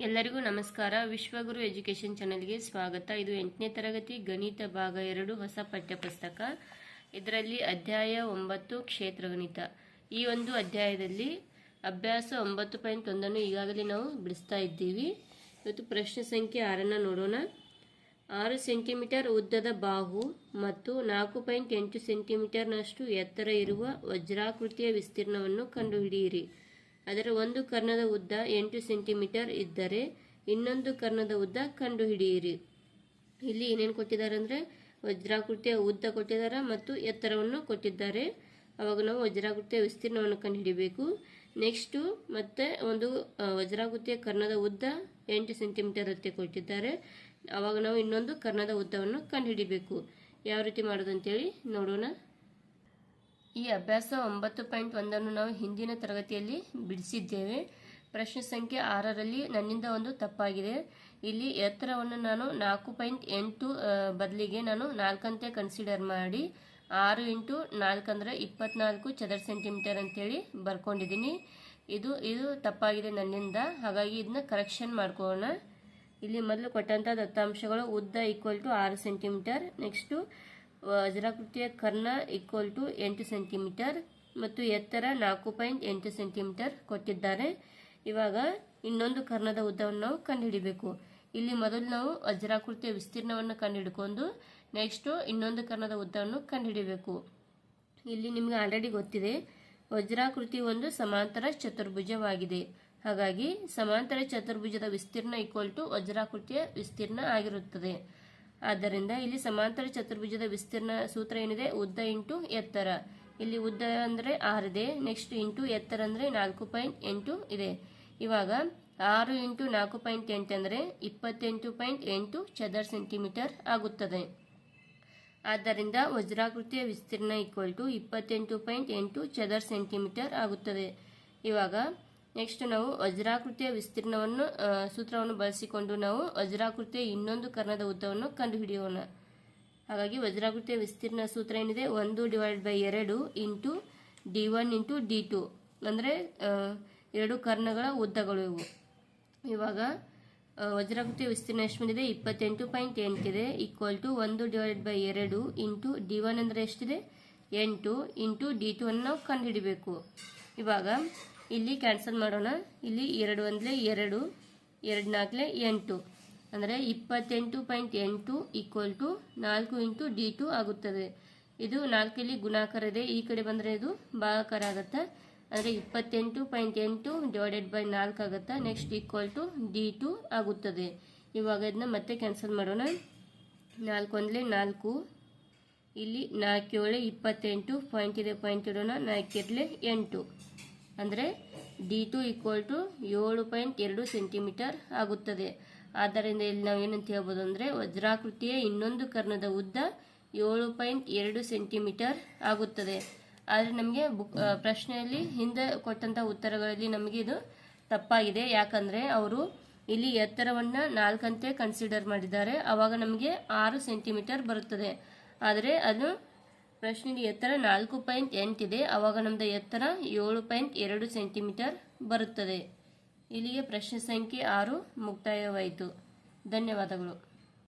ಎಲ್ಲರಿಗೂ ನಮಸ್ಕಾರ. ವಿಶ್ವಗುರು ಎಜುಕೇಷನ್ ಚಾನೆಲ್ಗೆ ಸ್ವಾಗತ. ಇದು ಎಂಟನೇ ತರಗತಿ ಗಣಿತ ಭಾಗ ಎರಡು, ಹೊಸ ಪಠ್ಯಪುಸ್ತಕ. ಇದರಲ್ಲಿ ಅಧ್ಯಾಯ ಒಂಬತ್ತು, ಕ್ಷೇತ್ರ ಗಣಿತ. ಈ ಒಂದು ಅಧ್ಯಾಯದಲ್ಲಿ ಅಭ್ಯಾಸ ಒಂಬತ್ತು ಪಾಯಿಂಟ್ ಒಂದನ್ನು ಈಗಾಗಲೇ ನಾವು ಬಿಡಿಸ್ತಾ ಇದ್ದೀವಿ. ಇವತ್ತು ಪ್ರಶ್ನೆ ಸಂಖ್ಯೆ ಆರನ್ನು ನೋಡೋಣ. ಆರು ಸೆಂಟಿಮೀಟರ್ ಉದ್ದದ ಬಾಹು ಮತ್ತು ನಾಲ್ಕು ಪಾಯಿಂಟ್ ಎಂಟು ಸೆಂಟಿಮೀಟರ್ನಷ್ಟು ಎತ್ತರ ಇರುವ ವಜ್ರಾಕೃತಿಯ ವಿಸ್ತೀರ್ಣವನ್ನು ಕಂಡುಹಿಡಿಯಿರಿ. ಅದರ ಒಂದು ಕರ್ಣದ ಉದ್ದ ಎಂಟು ಸೆಂಟಿಮೀಟರ್ ಇದ್ದರೆ ಇನ್ನೊಂದು ಕರ್ಣದ ಉದ್ದ ಕಂಡುಹಿಡಿಯಿರಿ. ಇಲ್ಲಿ ಏನೇನು ಕೊಟ್ಟಿದ್ದಾರೆ ಅಂದರೆ ವಜ್ರಾಕೃತಿಯ ಉದ್ದ ಕೊಟ್ಟಿದ್ದಾರೆ ಮತ್ತು ಎತ್ತರವನ್ನು ಕೊಟ್ಟಿದ್ದಾರೆ. ಅವಾಗ ನಾವು ವಜ್ರಾಕೃತಿಯ ವಿಸ್ತೀರ್ಣವನ್ನು ಕಂಡುಹಿಡಿಬೇಕು. ನೆಕ್ಸ್ಟು ಮತ್ತೆ ಒಂದು ವಜ್ರಾಕೃತಿಯ ಕರ್ಣದ ಉದ್ದ ಎಂಟು ಸೆಂಟಿಮೀಟರ್ ಅಂತ ಕೊಟ್ಟಿದ್ದಾರೆ. ಅವಾಗ ನಾವು ಇನ್ನೊಂದು ಕರ್ಣದ ಉದ್ದವನ್ನು ಕಂಡುಹಿಡಿಬೇಕು. ಯಾವ ರೀತಿ ಮಾಡೋದು ಅಂತೇಳಿ ನೋಡೋಣ. ಈ ಅಭ್ಯಾಸ ಒಂಬತ್ತು ಪಾಯಿಂಟ್ ಒಂದನ್ನು ನಾವು ಹಿಂದಿನ ತರಗತಿಯಲ್ಲಿ ಬಿಡಿಸಿದ್ದೇವೆ. ಪ್ರಶ್ನೆ ಸಂಖ್ಯೆ ಆರರಲ್ಲಿ ನನ್ನಿಂದ ಒಂದು ತಪ್ಪಾಗಿದೆ. ಇಲ್ಲಿ ಎತ್ತರವನ್ನು ನಾನು ನಾಲ್ಕು ಪಾಯಿಂಟ್ ಎಂಟು ಬದಲಿಗೆ ನಾನು ನಾಲ್ಕಂತೆ ಕನ್ಸಿಡರ್ ಮಾಡಿ ಆರು ಇಂಟು ನಾಲ್ಕು ಅಂದರೆ ಇಪ್ಪತ್ನಾಲ್ಕು ಚದರ ಸೆಂಟಿಮೀಟರ್ ಅಂತೇಳಿ ಬರ್ಕೊಂಡಿದ್ದೀನಿ. ಇದು ಇದು ತಪ್ಪಾಗಿದೆ ನನ್ನಿಂದ. ಹಾಗಾಗಿ ಇದನ್ನ ಕರೆಕ್ಷನ್ ಮಾಡ್ಕೋಣ ಇಲ್ಲಿ ಮೊದಲು ಕೊಟ್ಟಂಥ ದತ್ತಾಂಶಗಳು ಉದ್ದ ಈಕ್ವಲ್ ಟು ಆರು ಸೆಂಟಿಮೀಟರ್ ನೆಕ್ಸ್ಟು ವಜ್ರಾಕೃತಿಯ ಕರ್ಣ ಈಕ್ವಲ್ ಟು ಎಂಟು ಸೆಂಟಿಮೀಟರ್ ಮತ್ತು ಎತ್ತರ ನಾಲ್ಕು ಪಾಯಿಂಟ್ ಎಂಟು ಸೆಂಟಿಮೀಟರ್ ಕೊಟ್ಟಿದ್ದಾರೆ. ಇವಾಗ ಇನ್ನೊಂದು ಕರ್ಣದ ಉದ್ದವನ್ನು ನಾವು ಕಂಡುಹಿಡಿಬೇಕು. ಇಲ್ಲಿ ಮೊದಲು ನಾವು ವಜ್ರಾಕೃತಿಯ ವಿಸ್ತೀರ್ಣವನ್ನು ಕಂಡುಹಿಡ್ಕೊಂಡು ನೆಕ್ಸ್ಟು ಇನ್ನೊಂದು ಕರ್ಣದ ಉದ್ದವನ್ನು ಕಂಡುಹಿಡಿಬೇಕು. ಇಲ್ಲಿ ನಿಮಗೆ ಆಲ್ರೆಡಿ ಗೊತ್ತಿದೆ, ವಜ್ರಾಕೃತಿ ಒಂದು ಸಮಾಂತರ ಚತುರ್ಭುಜವಾಗಿದೆ. ಹಾಗಾಗಿ ಸಮಾಂತರ ಚತುರ್ಭುಜದ ವಿಸ್ತೀರ್ಣ ಈಕ್ವಲ್ ಟು ವಜ್ರಾಕೃತಿಯ ವಿಸ್ತೀರ್ಣ ಆಗಿರುತ್ತದೆ. ಆದ್ದರಿಂದ ಇಲ್ಲಿ ಸಮಾಂತರ ಚತುರ್ಭುಜದ ವಿಸ್ತೀರ್ಣ ಸೂತ್ರ ಏನಿದೆ? ಉದ್ದ ಇಂಟು ಎತ್ತರ. ಇಲ್ಲಿ ಉದ್ದ ಅಂದರೆ ಆರಿದೆ ನೆಕ್ಸ್ಟ್ ಇಂಟು ಎತ್ತರ ಅಂದರೆ ನಾಲ್ಕು ಪಾಯಿಂಟ್ ಎಂಟು ಇದೆ. ಇವಾಗ ಆರು ಇಂಟು ನಾಲ್ಕು ಪಾಯಿಂಟ್ ಎಂಟು ಅಂದರೆ ಇಪ್ಪತ್ತೆಂಟು ಪಾಯಿಂಟ್ ಎಂಟು ಚದರ್ ಸೆಂಟಿಮೀಟರ್ ಆಗುತ್ತದೆ. ಆದ್ದರಿಂದ ವಜ್ರಾಕೃತಿಯ ವಿಸ್ತೀರ್ಣ ಈಕ್ವಲ್ ಟು ಇಪ್ಪತ್ತೆಂಟು ಪಾಯಿಂಟ್ ಎಂಟು ಚದರ್ ಸೆಂಟಿಮೀಟರ್ ಆಗುತ್ತದೆ. ಇವಾಗ ನೆಕ್ಸ್ಟ್ ನಾವು ವಜ್ರಾಕೃತಿಯ ವಿಸ್ತೀರ್ಣವನ್ನು ಸೂತ್ರವನ್ನು ಬಳಸಿಕೊಂಡು ನಾವು ವಜ್ರಾಕೃತಿಯ ಇನ್ನೊಂದು ಕರ್ಣದ ಉದ್ದವನ್ನು ಕಂಡುಹಿಡಿಯೋಣ. ಹಾಗಾಗಿ ವಜ್ರಾಕೃತಿಯ ವಿಸ್ತೀರ್ಣ ಸೂತ್ರ ಏನಿದೆ? ಒಂದು ಡಿವೈಡ್ ಬೈ ಎರಡು into D one into D two. ಅಂದರೆ ಎರಡು ಕರ್ಣಗಳ ಉದ್ದಗಳು ಇವು. ಇವಾಗ ವಜ್ರಾಕೃತಿಯ ವಿಸ್ತೀರ್ಣ ಎಷ್ಟು ಬಂದಿದೆ? ಇಪ್ಪತ್ತೆಂಟು ಪಾಯಿಂಟ್ ಎಂಟಿದೆ ಈಕ್ವಲ್ ಟು ಒಂದು ಡಿವೈಡ್ ಬೈ ಎರಡು ಇಂಟು ಡಿ ಒನ್ ಅಂದರೆ ಎಷ್ಟಿದೆ? ಎಂಟು ಇಂಟು ಡಿ ಟು ಅನ್ನು ನಾವು ಕಂಡುಹಿಡಿಬೇಕು. ಇವಾಗ ಇಲ್ಲಿ ಕ್ಯಾನ್ಸಲ್ ಮಾಡೋಣ. ಇಲ್ಲಿ ಎರಡು ಅಂದರೆ ಎರಡು ಎರಡು ನಾಲ್ಕಲೆ ಎಂಟು. ಅಂದರೆ ಇಪ್ಪತ್ತೆಂಟು ಪಾಯಿಂಟ್ ಎಂಟು ಈಕ್ವಲ್ ಟು ನಾಲ್ಕು ಇಂಟು ಡಿ ಟು ಆಗುತ್ತದೆ. ಇದು ನಾಲ್ಕಲ್ಲಿ ಗುಣಾಕಾರ ಇದೆ. ಈ ಕಡೆ ಬಂದರೆ ಇದು ಭಾಗಾಕಾರ ಆಗುತ್ತೆ. ಅಂದರೆ ಇಪ್ಪತ್ತೆಂಟು ಪಾಯಿಂಟ್ ಎಂಟು ಡಿವೈಡೆಡ್ ಬೈ ನಾಲ್ಕು ಆಗುತ್ತೆ. Next equal to D two ಆಗುತ್ತದೆ. ಇವಾಗ ಇದನ್ನ ಮತ್ತೆ ಕ್ಯಾನ್ಸಲ್ ಮಾಡೋಣ. ನಾಲ್ಕು ಒಂದಲೇ ನಾಲ್ಕು, ಇಲ್ಲಿ ನಾಲ್ಕು ಇಪ್ಪತ್ತೆಂಟು, ಪಾಯಿಂಟ್ ಇದೆ, ಪಾಯಿಂಟ್ ಇಡೋಣ. ನಾಲ್ಕಿರಲೆ ಎಂಟು. ಅಂದರೆ ಡಿ ಟು ಈಕ್ವಲ್ ಟು ಏಳು ಪಾಯಿಂಟ್ ಎರಡು ಸೆಂಟಿಮೀಟರ್ ಆಗುತ್ತದೆ. ಆದ್ದರಿಂದ ಇಲ್ಲಿ ನಾವು ಏನಂತ ಹೇಳ್ಬೋದು ಅಂದರೆ ವಜ್ರಾಕೃತಿಯ ಇನ್ನೊಂದು ಕರ್ಣದ ಉದ್ದ ಏಳು ಪಾಯಿಂಟ್ ಎರಡು ಸೆಂಟಿಮೀಟರ್ ಆಗುತ್ತದೆ. ಆದರೆ ನಮಗೆ ಬುಕ್ ಪ್ರಶ್ನೆಯಲ್ಲಿ ಹಿಂದೆ ಕೊಟ್ಟಂಥ ಉತ್ತರಗಳಲ್ಲಿ ನಮಗೆ ಇದು ತಪ್ಪಾಗಿದೆ. ಯಾಕಂದರೆ ಅವರು ಇಲ್ಲಿ ಎತ್ತರವನ್ನು ನಾಲ್ಕಂತೆ ಕನ್ಸಿಡರ್ ಮಾಡಿದ್ದಾರೆ. ಆವಾಗ ನಮಗೆ ಆರು ಸೆಂಟಿಮೀಟರ್ ಬರುತ್ತದೆ. ಆದರೆ ಅದು ಪ್ರಶ್ನೆಯಲ್ಲಿ ಎತ್ತರ ನಾಲ್ಕು ಪಾಯಿಂಟ್ ಎಂಟಿದೆ. ಅವಾಗ ನಮ್ಮದು ಎತ್ತರ ಏಳು ಪಾಯಿಂಟ್ ಎರಡು ಸೆಂಟಿಮೀಟರ್ ಬರುತ್ತದೆ. ಇಲ್ಲಿಗೆ ಪ್ರಶ್ನೆ ಸಂಖ್ಯೆ ಆರು ಮುಕ್ತಾಯವಾಯಿತು. ಧನ್ಯವಾದಗಳು.